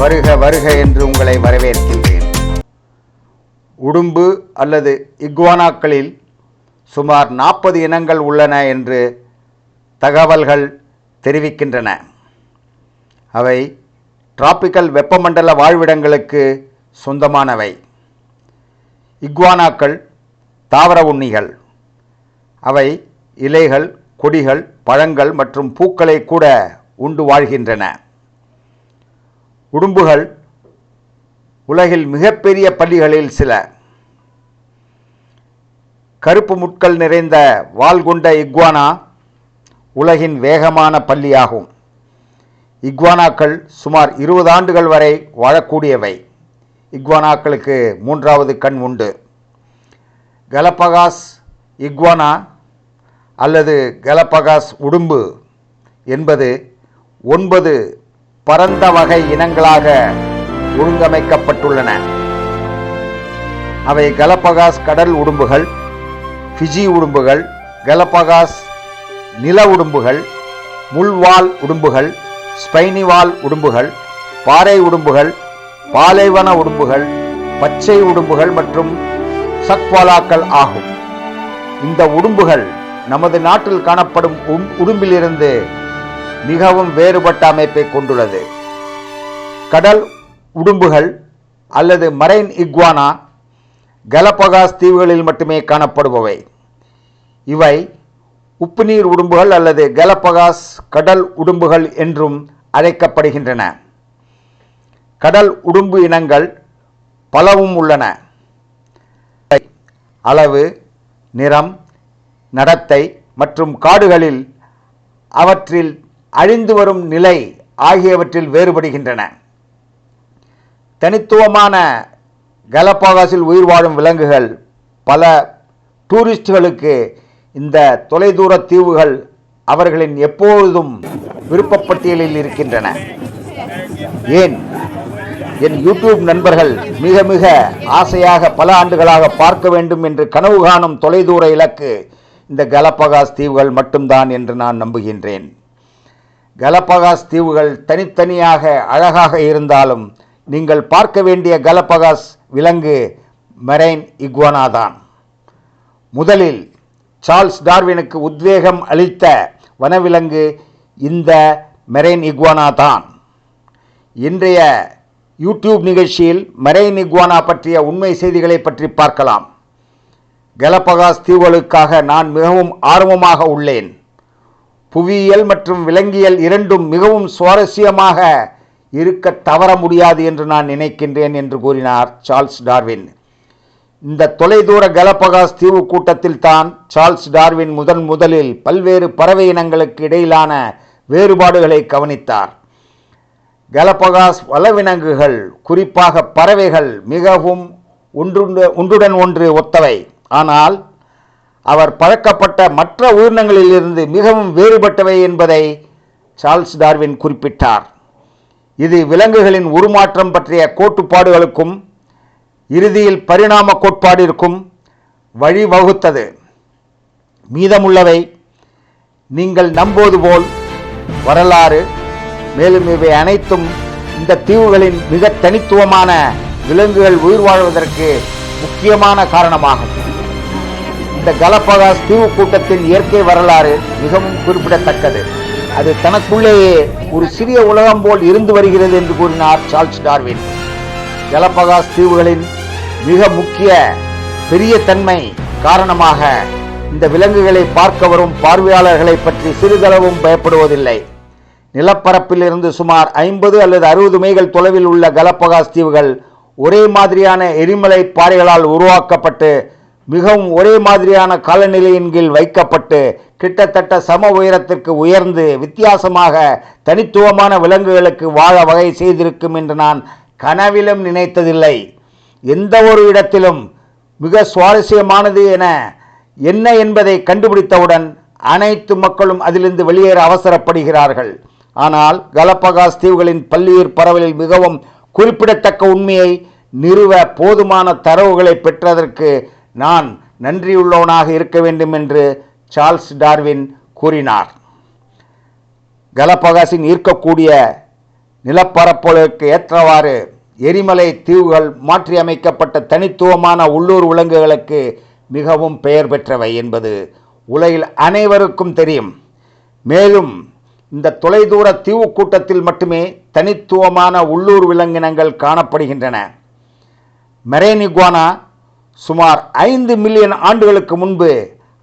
வருக வருக என்று உங்களை வரவேற்கின்றேன். உடும்பு அல்லது இக்வானாக்களில் சுமார் நாற்பது இனங்கள் உள்ளன என்று தகவல்கள் தெரிவிக்கின்றன. அவை டிராபிக்கல் வெப்பமண்டல வாழ்விடங்களுக்கு சொந்தமானவை. இக்வானாக்கள் தாவர உண்ணிகள். அவை இலைகள் கொடிகள் பழங்கள் மற்றும் பூக்களை கூட உண்டு வாழ்கின்றன. உடும்புகள் உலகில் மிகப்பெரிய பள்ளிகளில் சில. கருப்பு முட்கள் நிறைந்த வால் கொண்ட இக்வானா உலகின் வேகமான பள்ளியாகும். இக்வானாக்கள் சுமார் இருபது ஆண்டுகள் வரை வாழக்கூடியவை. இக்வானாக்களுக்கு மூன்றாவது கண் உண்டு. கலப்பகாஸ் இக்வானா அல்லது கலப்பகாஸ் உடும்பு என்பது ஒன்பது பரந்த வகை இனங்களாக ஒழுங்கமைக்கப்பட்டுள்ளன. அவை கலப்பகாஸ் கடல் உடும்புகள் ஃபிஜி உடும்புகள் கலப்பகாஸ் நில உடும்புகள் முள்வால் உடும்புகள் ஸ்பைனிவால் உடும்புகள் பாறை உடும்புகள் பாலைவன உடும்புகள் பச்சை உடும்புகள் மற்றும் சக்வாலாக்கள் ஆகும். இந்த உடும்புகள் நமது நாட்டில் காணப்படும் உம்- உடும்பிலிருந்து மிகவும் வேறுபட்ட அமைப்பை கொண்டுள்ளது. கடல் உடும்புகள் அல்லது மரைன் இக்வானா கலப்பகாஸ் தீவுகளில் மட்டுமே காணப்படுபவை. இவை உப்புநீர் உடும்புகள் அல்லது கலப்பகாஸ் கடல் உடும்புகள் என்றும் அழைக்கப்படுகின்றன. கடல் உடும்பு இனங்கள் பலவும் உள்ளன. அளவு நிறம் நடத்தை மற்றும் காடுகளில் அவற்றில் அழிந்து வரும் நிலை ஆகியவற்றில் வேறுபடுகின்றன. தனித்துவமான கலப்பாகாசில் உயிர் வாழும் விலங்குகள் பல டூரிஸ்டுகளுக்கு இந்த தொலைதூர தீவுகள் அவர்களின் எப்பொழுதும் விருப்பப்பட்டியலில் இருக்கின்றன. ஏன்? என் யூடியூப் நண்பர்கள் மிக மிக ஆசையாக பல ஆண்டுகளாக பார்க்க வேண்டும் என்று கனவு காணும் தொலைதூர இலக்கு இந்த கலப்பகாஸ் தீவுகள் மட்டும்தான் என்று நான் நம்புகின்றேன். கலப்பகாஸ் தீவுகள் தனித்தனியாக அழகாக இருந்தாலும் நீங்கள் பார்க்க வேண்டிய கலப்பகாஸ் விலங்கு மெரைன் இக்வானா தான் முதலில் சார்ல்ஸ் டார்வினுக்கு உத்வேகம் அளித்த வனவிலங்கு இந்த மெரைன் இக்வானா தான் இன்றைய யூடியூப் நிகழ்ச்சியில் மெரைன் இக்வானா பற்றிய உண்மை செய்திகளை பற்றி பார்க்கலாம். கலப்பகாஸ் தீவுகளுக்காக நான் மிகவும் ஆர்வமாக உள்ளேன். புவியியல் மற்றும் விலங்கியல் இரண்டும் மிகவும் சுவாரஸ்யமாக இருக்க தவற முடியாது என்று நான் நினைக்கின்றேன் என்று கூறினார் சார்ல்ஸ் டார்வின். இந்த தொலைதூர கலப்பகாஸ் தீவு கூட்டத்தில் தான் சார்ல்ஸ் டார்வின் முதன் முதலில் பல்வேறு பறவை இனங்களுக்கு இடையிலான வேறுபாடுகளை கவனித்தார். கலப்பகாஸ் வளவிலங்குகள் குறிப்பாக பறவைகள் மிகவும் ஒன்று ஒன்றுடன் ஒன்று ஒத்தவை. ஆனால் அவர் பழக்கப்பட்ட மற்ற உயிரினங்களிலிருந்து மிகவும் வேறுபட்டவை என்பதை சார்ல்ஸ் டார்வின் குறிப்பிட்டார். இது விலங்குகளின் உருமாற்றம் பற்றிய கோட்டுப்பாடுகளுக்கும் இறுதியில் பரிணாம கோட்பாடிற்கும் வழிவகுத்தது. மீதமுள்ளவை நீங்கள் நம்புவது போல் வரலாறு மேலும் இவை அனைத்தும் இந்த தீவுகளின் மிக தனித்துவமான விலங்குகள் உயிர் வாழ்வதற்கு முக்கியமான காரணமாகும். இந்த கலப்பகாஸ் தீவு கூட்டத்தின் இயற்கை வரலாறு மிகவும் குறிப்பிடத்தக்கது. அது தனக்குள்ளேயே ஒரு சிறிய உலகம் போல் இருந்து வருகிறது என்று கூறினார் சார்ல்ஸ் டார்வின். கலப்பகாஸ் தீவுகளின் மிக முக்கிய பெரிய தன்மை காரணமாக இந்த விலங்குகளை பார்க்க வரும் பார்வையாளர்களை பற்றி சிறிதளவும் பயப்படுவதில்லை. நிலப்பரப்பில் இருந்து சுமார் ஐம்பது அல்லது அறுபது மைகள் தொலைவில் உள்ள கலப்பகாஸ் தீவுகள் ஒரே மாதிரியான எரிமலை பாறைகளால் உருவாக்கப்பட்டு மிகவும் ஒரே மாதிரியான காலநிலையின் கீழ் வைக்கப்பட்டு கிட்டத்தட்ட சம உயரத்திற்கு உயர்ந்து வித்தியாசமாக தனித்துவமான விலங்குகளுக்கு வாழ வகை செய்திருக்கும் என்று நான் கனவிலும் நினைத்ததில்லை. எந்த ஒரு இடத்திலும் மிக சுவாரஸ்யமானது என என்ன என்பதை கண்டுபிடித்தவுடன் அனைத்து மக்களும் அதிலிருந்து வெளியேற அவசரப்படுகிறார்கள். ஆனால் கலப்பகாஸ் தீவுகளின் பல்லுயிர் பரவலில் மிகவும் குறிப்பிடத்தக்க உண்மையை நிறுவ போதுமான தரவுகளை பெற்றதற்கு நான் நன்றியுள்ளவனாக இருக்க வேண்டும் என்று சார்ல்ஸ் டார்வின் கூறினார். கலப்பகாசின் ஈர்க்கக்கூடிய நிலப்பரப்புகளுக்கு ஏற்றவாறு எரிமலை தீவுகள் மாற்றியமைக்கப்பட்ட தனித்துவமான உள்ளூர் விலங்குகளுக்கு மிகவும் பெயர் பெற்றவை என்பது உலகில் அனைவருக்கும் தெரியும். மேலும் இந்த தொலைதூர தீவு கூட்டத்தில் மட்டுமே தனித்துவமான உள்ளூர் விலங்கினங்கள் காணப்படுகின்றன. மெரேனிகுவானா சுமார் ஐந்து மில்லியன் ஆண்டுகளுக்கு முன்பு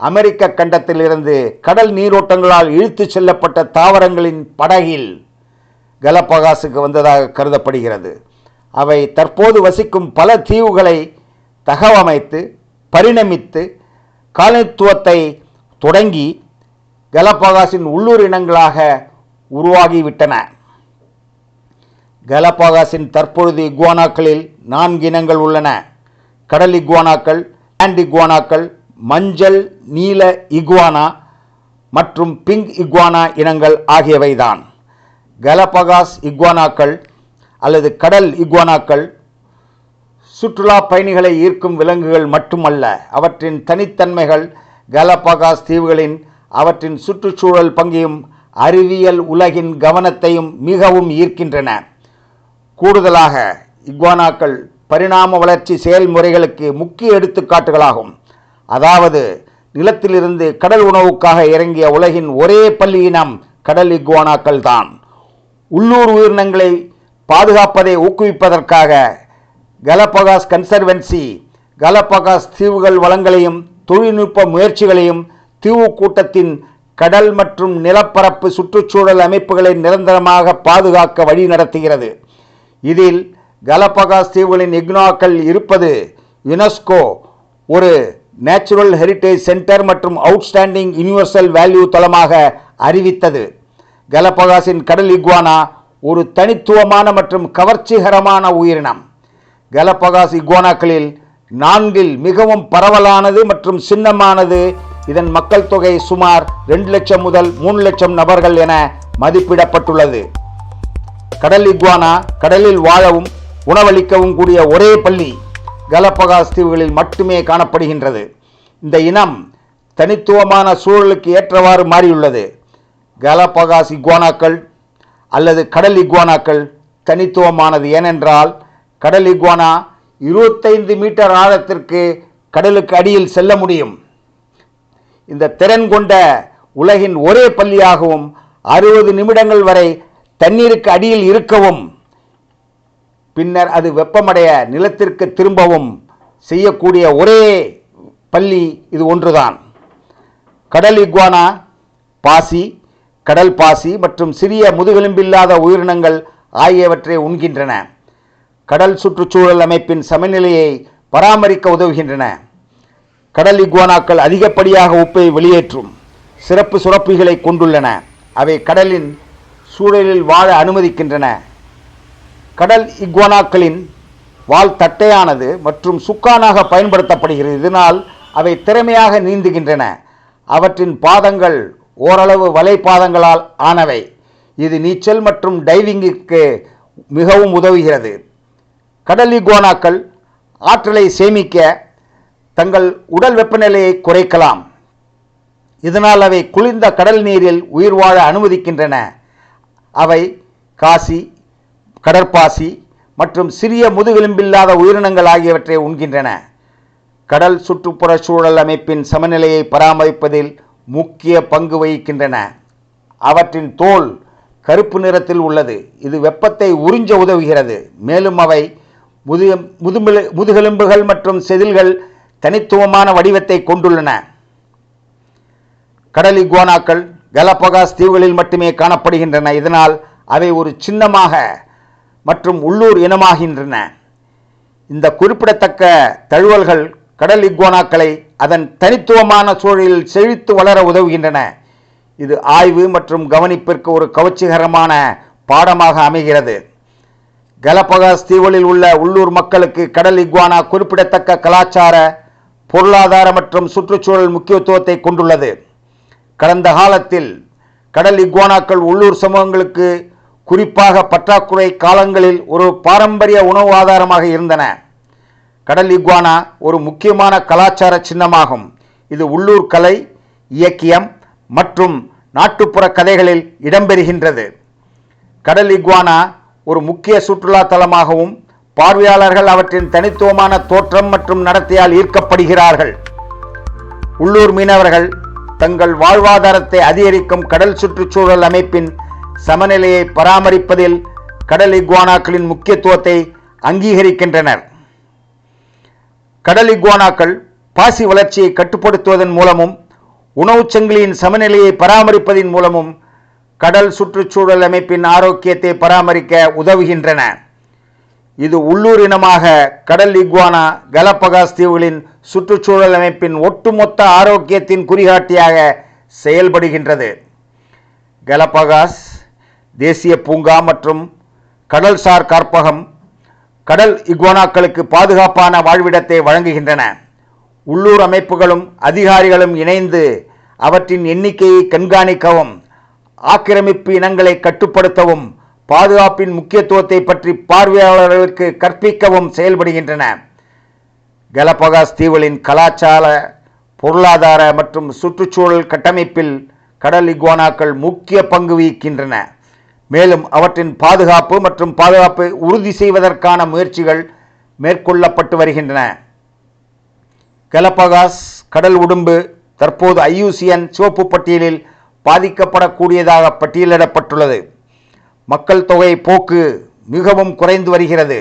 அமெரிக்க கண்டத்திலிருந்து கடல் நீரோட்டங்களால் இழுத்துச் செல்லப்பட்ட தாவரங்களின் படகில் கலப்பகாசுக்கு வந்ததாக கருதப்படுகிறது. அவை தற்போது வசிக்கும் பல தீவுகளை தகவமைத்து பரிணமித்து காலனித்துவத்தை தொடங்கி கலப்பகாசின் உள்ளூர் இனங்களாக உருவாகிவிட்டன. கலப்பகாசின் தற்பொழுது இக்வானாக்களில் நான்கு இனங்கள் உள்ளன. கடல் இக்வானாக்கள் ஆண்ட் இக்வானாக்கள் மஞ்சள் நீல இக்வானா மற்றும் பிங்க் இக்வானா இனங்கள் ஆகியவைதான். கலபகாஸ் இக்வானாக்கள் அல்லது கடல் இக்வானாக்கள் சுற்றுலா பயணிகளை ஈர்க்கும் விலங்குகள் மட்டுமல்ல அவற்றின் தனித்தன்மைகள் கலபகாஸ் தீவுகளின் அவற்றின் சுற்றுச்சூழல் பங்கையும் அறிவியல் உலகின் கவனத்தையும் மிகவும் ஈர்க்கின்றன. கூடுதலாக இக்வானாக்கள் பரிணாம வளர்ச்சி செயல்முறைகளுக்கு முக்கிய எடுத்துக்காட்டுகளாகும். அதாவது நிலத்திலிருந்து கடல் உணவுக்காக இறங்கிய உலகின் ஒரே பள்ளி இனம் கடல் இக்வானாக்கள் தான். உள்ளூர் உயிரினங்களை பாதுகாப்பதை ஊக்குவிப்பதற்காக கலப்பகாஸ் கன்சர்வென்சி கலப்பகாஸ் தீவுகள் வளங்களையும் தொழில்நுட்ப முயற்சிகளையும் தீவு கூட்டத்தின் கடல் மற்றும் நிலப்பரப்பு சுற்றுச்சூழல் அமைப்புகளை நிரந்தரமாக பாதுகாக்க வழி நடத்துகிறது இதில் கலப்பகாஸ் தீவுகளின் இக்னாக்கள் இருப்பது யுனெஸ்கோ ஒரு நேச்சுரல் ஹெரிட்டேஜ் சென்டர் மற்றும் அவுட்ஸ்டாண்டிங் யுனிவர்சல் வேல்யூ தளமாக அறிவித்தது. கலப்பகாஸின் கடல் இக்வானா ஒரு தனித்துவமான மற்றும் கவர்ச்சிகரமான உயிரினம். கலப்பகாஸ் இக்வானாக்களில் நான்கில் மிகவும் பரவலானது மற்றும் சின்னமானது. இதன் மக்கள் தொகை சுமார் ரெண்டு லட்சம் முதல் மூணு லட்சம் நபர்கள் என மதிப்பிடப்பட்டுள்ளது. கடல் இக்வானா கடலில் வாழவும் உணவளிக்கவும் கூடிய ஒரே பள்ளி கலப்பகாஸ் தீவுகளில் மட்டுமே காணப்படுகின்றது. இந்த இனம் தனித்துவமான சூழலுக்கு ஏற்றவாறு மாறியுள்ளது. கலப்பகாஸ் இக்வானாக்கள் அல்லது கடல் இக்வானாக்கள் தனித்துவமானது ஏனென்றால் கடல் இக்வானா இருபத்தைந்து மீட்டர் ஆழத்திற்கு கடலுக்கு அடியில் செல்ல முடியும். இந்த திறன் கொண்ட உலகின் ஒரே பள்ளியாகவும் அறுபது நிமிடங்கள் வரை தண்ணீருக்கு அடியில் இருக்கவும் பின்னர் அது வெப்பமடைய நிலத்திற்கு திரும்பவும் செய்யக்கூடிய ஒரே பள்ளி இது ஒன்றுதான். கடல் இக்வானா பாசி கடல் பாசி மற்றும் சிறிய முதுகெலும்பில்லாத உயிரினங்கள் ஆகியவற்றை உண்கின்றன. கடல் சுற்றுச்சூழல் அமைப்பின் சமநிலையை பராமரிக்க உதவுகின்றன. கடல் இக்வானாக்கள் அதிகப்படியாக உப்பை வெளியேற்றும் சிறப்பு சுரப்பிகளை கொண்டுள்ளன. அவை கடலின் சூழலில் வாழ அனுமதிக்கின்றன. கடல் இக்வானாக்களின் வால் தட்டையானது மற்றும் சுக்கானாக பயன்படுத்தப்படுகிறது. இதனால் அவை திறமையாக நீந்துகின்றன. அவற்றின் பாதங்கள் ஓரளவு வலைப்பாதங்களால் ஆனவை. இது நீச்சல் மற்றும் டைவிங்கிற்கு மிகவும் உதவுகிறது. கடல் இக்வானாக்கள் ஆற்றலை சேமிக்க தங்கள் உடல் வெப்பநிலையை குறைக்கலாம். இதனால் அவை குளிர்ந்த கடல் நீரில் உயிர் வாழ அனுமதிக்கின்றன. அவை காசி கடற்பாசி மற்றும் சிறிய முதுகெலும்பில்லாத உயிரினங்கள் ஆகியவற்றை உண்கின்றன. கடல் சுற்றுப்புற சூழல் அமைப்பின் சமநிலையை பராமரிப்பதில் முக்கிய பங்கு வகிக்கின்றன. அவற்றின் தோல் கருப்பு நிறத்தில் உள்ளது. இது வெப்பத்தை உறிஞ்ச உதவுகிறது. மேலும் அவை முது முதுமெலு முதுகெலும்புகள் மற்றும் செதில்கள் தனித்துவமான வடிவத்தை கொண்டுள்ளன. கடல் இக்வானாக்கள் கலப்பகாஸ் தீவுகளில் மட்டுமே காணப்படுகின்றன. இதனால் அவை ஒரு சின்னமாக மற்றும் உள்ளூர் இனமாகின்றன. இந்த குறிப்பிடத்தக்க தழுவல்கள் கடல் இக்வானாக்களை அதன் தனித்துவமான சூழலில் செழித்து வளர உதவுகின்றன. இது ஆய்வு மற்றும் கவனிப்பிற்கு ஒரு கவர்ச்சிகரமான பாடமாக அமைகிறது. கலப்பகாஸ் தீவுகளில் உள்ள உள்ளூர் மக்களுக்கு கடல் இக்வானா குறிப்பிடத்தக்க கலாச்சார பொருளாதார மற்றும் சுற்றுச்சூழல் முக்கியத்துவத்தை கொண்டுள்ளது. கடந்த காலத்தில் கடல் இக்வானாக்கள் உள்ளூர் சமூகங்களுக்கு குறிப்பாக பற்றாக்குறை காலங்களில் ஒரு பாரம்பரிய உணவு ஆதாரமாக இருந்தன. கடல் இக்வானா ஒரு முக்கியமான கலாச்சார சின்னமாகும். இது உள்ளூர் கலை இயக்கியம் மற்றும் நாட்டுப்புற கதைகளில் இடம்பெறுகின்றது. கடல் இக்வானா ஒரு முக்கிய சுற்றுலா தலமாகவும் பார்வையாளர்கள் அவற்றின் தனித்துவமான தோற்றம் மற்றும் நடத்தையால் ஈர்க்கப்படுகிறார்கள். உள்ளூர் மீனவர்கள் தங்கள் வாழ்வாதாரத்தை அதிகரிக்கும் கடல் சுற்றுச்சூழல் அமைப்பின் சமநிலையை பராமரிப்பதில் கடல் இக்வானாக்களின் முக்கியத்துவத்தை அங்கீகரிக்கின்றனர். கடல் இக்வானாக்கள் பாசி வளர்ச்சியை கட்டுப்படுத்துவதன் மூலமும் உணவுச் சங்கிலியின் சமநிலையை பராமரிப்பதன் மூலமும் கடல் சுற்றுச்சூழல் அமைப்பின் ஆரோக்கியத்தை பராமரிக்க உதவுகின்றன. இது உள்ளூர் இனமாக கடல் இக்வானா கலப்பகாஸ் தீவுகளின் சுற்றுச்சூழல் அமைப்பின் ஒட்டுமொத்த ஆரோக்கியத்தின் குறிகாட்டியாக செயல்படுகின்றது. கலப்பகாஸ் தேசிய பூங்கா மற்றும் கடல்சார் காப்பகம் கடல் இக்வானாக்களுக்கு பாதுகாப்பான வாழ்விடத்தை வழங்குகின்றன. உள்ளூர் அமைப்புகளும் அதிகாரிகளும் இணைந்து அவற்றின் எண்ணிக்கையை கண்காணிக்கவும் ஆக்கிரமிப்பு இனங்களை கட்டுப்படுத்தவும் பாதுகாப்பின் முக்கியத்துவத்தை பற்றி பார்வையாளர்களுக்கு கற்பிக்கவும் செயல்படுகின்றன. கலபகாஸ் தீவுகளின் கலாச்சார பொருளாதார மற்றும் சுற்றுச்சூழல் கட்டமைப்பில் கடல் இக்வானாக்கள் முக்கிய பங்கு வகிக்கின்றன. மேலும் அவற்றின் பாதுகாப்பு மற்றும் பாதுகாப்பை உறுதி செய்வதற்கான முயற்சிகள் மேற்கொள்ளப்பட்டு வருகின்றன. கலப்பகாஸ் கடல் உடும்பு தற்போது ஐயூசியன் சிவப்பு பட்டியலில் பாதிக்கப்படக்கூடியதாக பட்டியலிடப்பட்டுள்ளது. மக்கள் தொகை போக்கு மிகவும் குறைந்து வருகிறது.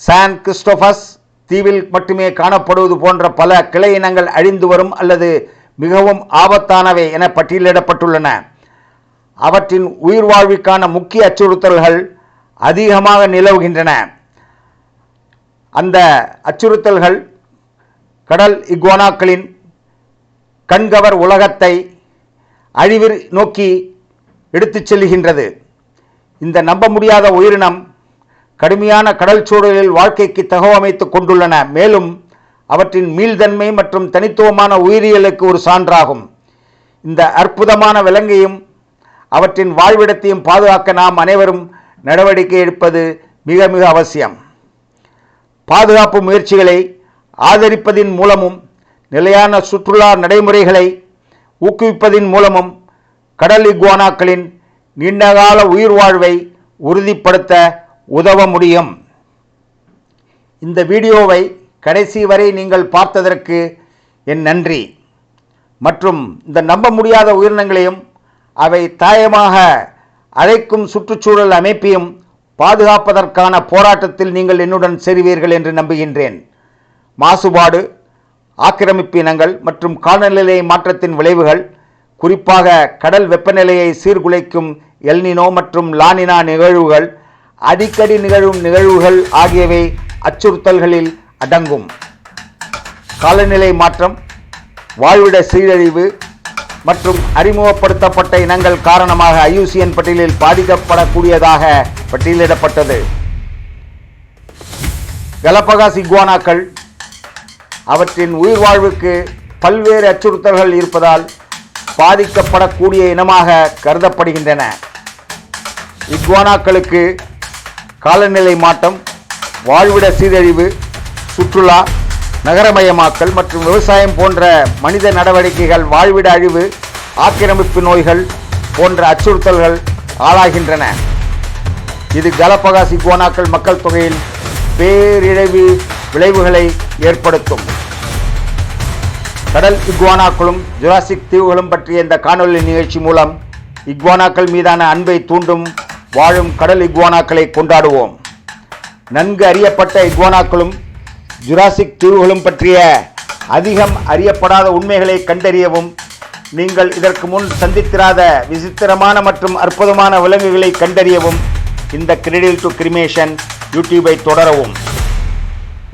சான் கிறிஸ்டோபஸ் தீவில் மட்டுமே காணப்படுவது போன்ற பல கிளை இனங்கள் அழிந்து வரும் அல்லது மிகவும் ஆபத்தானவை என பட்டியலிடப்பட்டுள்ளன. அவற்றின் உயிர் வாழ்விற்கான முக்கிய அச்சுறுத்தல்கள் அதிகமாக நிலவுகின்றன. அந்த அச்சுறுத்தல்கள் கடல் இக்வானாக்களின் கண்கவர் உலகத்தை அழிவு நோக்கி எடுத்துச் செல்கின்றது. இந்த நம்ப முடியாத உயிரினம் கடுமையான கடல் சூழலில் வாழ்க்கைக்கு தகவமைத்துக் கொண்டுள்ளன. மேலும் அவற்றின் மீள்தன்மை மற்றும் தனித்துவமான உயிரியலுக்கு ஒரு சான்றாகும். இந்த அற்புதமான விலங்கையும் அவற்றின் வாழ்விடத்தையும் பாதுகாக்க நாம் அனைவரும் நடவடிக்கை எடுப்பது மிக மிக அவசியம். பாதுகாப்பு முயற்சிகளை ஆதரிப்பதின் மூலமும் நிலையான சுற்றுலா நடைமுறைகளை ஊக்குவிப்பதின் மூலமும் கடல் இக்வானாக்களின் நீண்டகால உயிர் வாழ்வை உறுதிப்படுத்த உதவ முடியும். இந்த வீடியோவை கடைசி வரை நீங்கள் பார்த்ததற்கு என் நன்றி. மற்றும் இந்த நம்ப முடியாத உயிரினங்களையும் அவை தாயமாக அழைக்கும் சுற்றுச்சூழல் அமைப்பையும் பாதுகாப்பதற்கான போராட்டத்தில் நீங்கள் என்னுடன் சேருவீர்கள் என்று நம்புகின்றேன். மாசுபாடு ஆக்கிரமிப்பு இனங்கள் மற்றும் காலநிலை மாற்றத்தின் விளைவுகள் குறிப்பாக கடல் வெப்பநிலையை சீர்குலைக்கும் எல்னினோ மற்றும் லானினா நிகழ்வுகள் அடிக்கடி நிகழும் நிகழ்வுகள் ஆகியவை அச்சுறுத்தல்களில் அடங்கும். காலநிலை மாற்றம் வாழ்விட சீரழிவு மற்றும் அறிமுகப்படுத்தப்பட்ட இனங்கள் காரணமாக ஐயூசியன் பட்டியலில் பாதிக்கப்படக்கூடியதாக பட்டியலிடப்பட்டது. கலப்பகாஸ் இக்வானாக்கள் அவற்றின் உயிர் வாழ்வுக்கு பல்வேறு அச்சுறுத்தல்கள் இருப்பதால் பாதிக்கப்படக்கூடிய இனமாக கருதப்படுகின்றன. இக்வானாக்களுக்கு காலநிலை மாற்றம் வாழ்விட சீரழிவு சுற்றுலா நகரமயமாக்கல் மற்றும் விவசாயம் போன்ற மனித நடவடிக்கைகள் வாழ்விட அழிவு ஆக்கிரமிப்பு நோய்கள் போன்ற அச்சுறுத்தல்கள் ஆளாகின்றன. இது கலப்பகாசி கோனாக்கள் மக்கள் தொகையில் பேரிழிவு விளைவுகளை ஏற்படுத்தும். கடல் இக்வானாக்களும் ஜுராசிக் தீவுகளும் பற்றிய இந்த காணொளி நிகழ்ச்சி மூலம் இக்வானாக்கள் மீதான அன்பை தூண்டும் வாழும் கடல் இக்வானாக்களை கொண்டாடுவோம். நன்கு அறியப்பட்ட இக்வானாக்களும் ஜுராசிக் தீவுகளும் பற்றிய அதிகம் அறியப்படாத உண்மைகளை கண்டறியவும் நீங்கள் இதற்கு முன் சந்தித்திராத விசித்திரமான மற்றும் அற்புதமான விலங்குகளை கண்டறியவும் இந்த கிரெடில் டு கிரிமேஷன் யூடியூபை தொடரவும்.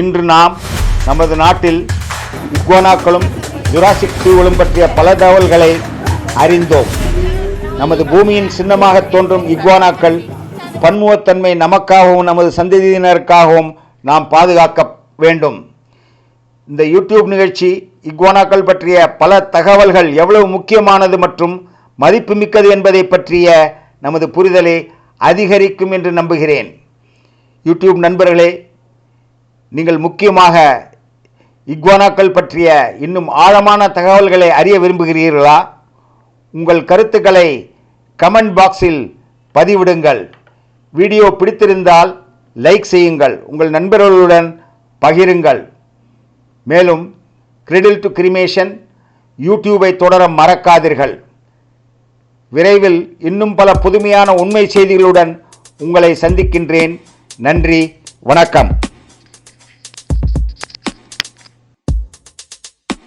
இன்று நாம் நமது நாட்டில் இக்வானாக்களும் ஜுராசிக் தீவுகளும் பற்றிய பல தகவல்களை அறிந்தோம். நமது பூமியின் சின்னமாக தோன்றும் இக்வானாக்கள் பன்முகத்தன்மை நமக்காகவும் நமது சந்ததியினருக்காகவும் நாம் பாதுகாக்க வேண்டும். இந்த யூடியூப் நிகழ்ச்சி இக்வானாக்கள் பற்றிய பல தகவல்கள் எவ்வளவு முக்கியமானது மற்றும் மதிப்புமிக்கது என்பதை பற்றிய நமது புரிதலை அதிகரிக்கும் என்று நம்புகிறேன். யூடியூப் நண்பர்களே நீங்கள் முக்கியமாக இக்வானாக்கள் பற்றிய இன்னும் ஆழமான தகவல்களை அறிய விரும்புகிறீர்களா? உங்கள் கருத்துக்களை கமெண்ட் பாக்ஸில் பதிவிடுங்கள். வீடியோ பிடித்திருந்தால் லைக் செய்யுங்கள். உங்கள் நண்பர்களுடன் பகிருங்கள். மேலும் கிரிடில் டு கிரிமேஷன் யூடியூபை தொடர மறக்காதீர்கள். விரைவில் இன்னும் பல புதுமையான உண்மை செய்திகளுடன் உங்களை சந்திக்கின்றேன். நன்றி வணக்கம்.